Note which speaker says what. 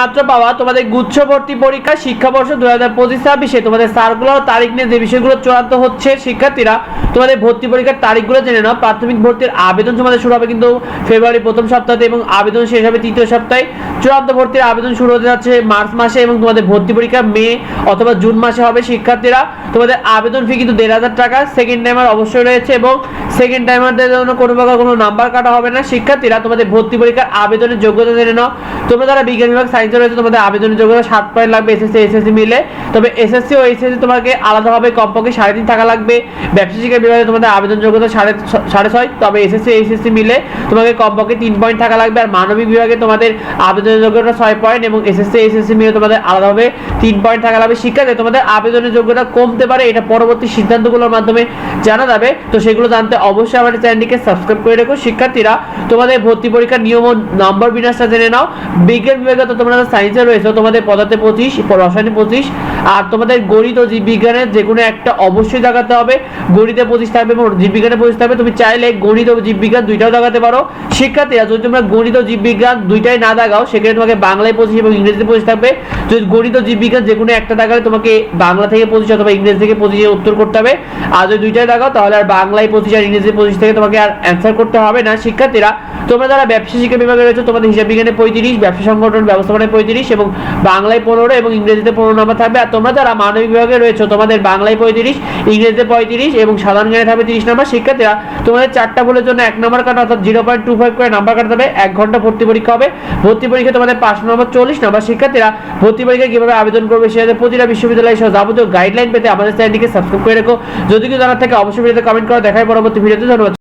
Speaker 1: মাত্র পাওয়া তোমাদের গুচ্ছ ভর্তি পরীক্ষা শিক্ষাবর্ষ দু হাজার পঁচিশ ছাব্বিশে। তোমাদের সার্কুলার তারিখ নিয়ে যে বিষয়গুলো চূড়ান্ত হচ্ছে, শিক্ষার্থীরা তোমাদের ভর্তি পরীক্ষার তারিখগুলো জেনে নাও। প্রাথমিক ভর্তির আবেদন তোমাদের শুরু হবে কিন্তু ফেব্রুয়ারি প্রথম সপ্তাহে এবং আবেদন শেষ হবে তৃতীয় সপ্তাহে। চূড়ান্ত ভর্তির আবেদন শুরু হতে যাচ্ছে মার্চ মাসে এবং তোমাদের ভর্তি পরীক্ষা মে অথবা জুন মাসে হবে। শিক্ষার্থীরা তোমাদের আবেদন ফি কিন্তু দেড় হাজার টাকা। সেকেন্ড টাইমার অবশ্যই রয়েছে এবং সেকেন্ড টাইমারদের জন্য কোনো প্রকার কোনো নাম্বার কাটা হবে না। শিক্ষার্থীরা তোমাদের ভর্তি পরীক্ষার আবেদনের যোগ্যতা জেনে নাও। তোমরা যারা বিজ্ঞান বিভাগ সায়েন্সে রয়েছে, তোমাদের আবেদনের যোগ্যতা সাত পয়েন্ট লাগবে এসএসসি এসএসসি মিলে। তবে এসএসসি ও এইচএসসি তোমাকে আলাদাভাবে কমপক্ষে সাড়ে তিন টাকা লাগবে। ব্যবসা শিক্ষা বিভাগে তোমাদের আবেদন যোগ্যতা সাড়ে সাড়ে ছয়, তবে এসএসসি এইচএসসি মিলে তোমাকে কমপক্ষে তিন পয়েন্ট টাকা লাগবে। আর মানবিক বিভাগে তোমাদের আবেদনের যোগ্যতা ছয় পয়েন্ট এবং এসএসসি এইচএসসি মিলে তোমাদের আলাদাভাবে তিন পয়েন্ট টাকা লাগবে। শিক্ষার্থী, তোমাদের আবেদনের যোগ্যতা কমতে পারে, এটা পরবর্তী সিদ্ধান্তগুলোর মাধ্যমে জানা যাবে। তো সেগুলো জানতে অবশ্যই আমাদের চ্যানেলটিকে সাবস্ক্রাইব করে রেখো। শিক্ষার্থীরা, তোমাদের ভর্তি পরীক্ষার নিয়ম ও নম্বর বিন্যাসটা জেনে নাও। বিজ্ঞান বিভাগে তো তোমরা সায়েন্সে রয়েছে তোমাদের পদার্থে পঁচিশ রসায়নে পঁচিশ আর তোমাদের গণিত ও জীববিজ্ঞানের যে কোনো একটা অবশ্যই দেখাতে হবে। গণিতে পঁচিশ থাকবে এবং জীববিজ্ঞানে পঁচিশ থাকবে। তুমি চাইলে গণিত ও জীববিজ্ঞান দুইটাও দেখাতে পারো। শিক্ষার্থীরা, যদি তোমরা গণিত ও জীববিজ্ঞান দুইটাই না দেখাও সেক্ষেত্রে তোমাকে বাংলায় পঁচিশ এবং ইংরেজিতে পঁচিশ থাকবে। যদি গণিত ও জীববিজ্ঞান যে কোনো একটা দেখালে তোমাকে বাংলা থেকে পঁচিশ অথবা ইংরেজি থেকে পঁচিশে উত্তর করতে হবে। আর যদি দুইটাই দেখাও তাহলে আর বাংলায় পঁচিশ আর ইংরেজি পঁচিশ থেকে তোমাকে আর অ্যান্সার করতে হবে না। শিক্ষার্থীরা, তোমরা যারা ব্যবসা শিক্ষা বিভাগে রয়েছে, তোমাদের হিসাব বিজ্ঞানে পঁয়ত্রিশ, ব্যবসা সংগঠন ব্যবস্থাপনায় পঁয়ত্রিশ এবং বাংলায় পনেরো এবং ইংরেজিতে পনেরো নম্বর থাকবে। তোমরা যারা মানবিক বিভাগে রয়েছে, তোমাদের বাংলায় পঁয়ত্রিশ, ইংরেজিতে পঁয়ত্রিশ এবং সাধারণ জ্ঞানে থাকবে তিরিশ নম্বর শিক্ষার্থীরা, তোমাদের চারটা ভুলের জন্য এক নম্বর কাটা, অর্থাৎ জিরো পয়েন্ট টু ফাইভ করে নাম্বার কাটা হবে, এক ঘণ্টা ভর্তি পরীক্ষা হবে। ভর্তি পরীক্ষা তোমাদের পাঁচ নম্বর চল্লিশ নম্বর শিক্ষার্থীরা ভর্তি পরীক্ষা কীভাবে আবেদন করবে সেটা প্রতিটা বিশ্ববিদ্যালয় সহ যাবতীয় গাইডলাইন পেতে আমাদের চ্যানেলটিকে সাবস্ক্রাইব করে রেখো। যদি কিছু জানার থাকে, অবশ্যই ভিডিওতে কমেন্ট করো। দেখায় পরবর্তী ভিডিওতে ধন্যবাদ।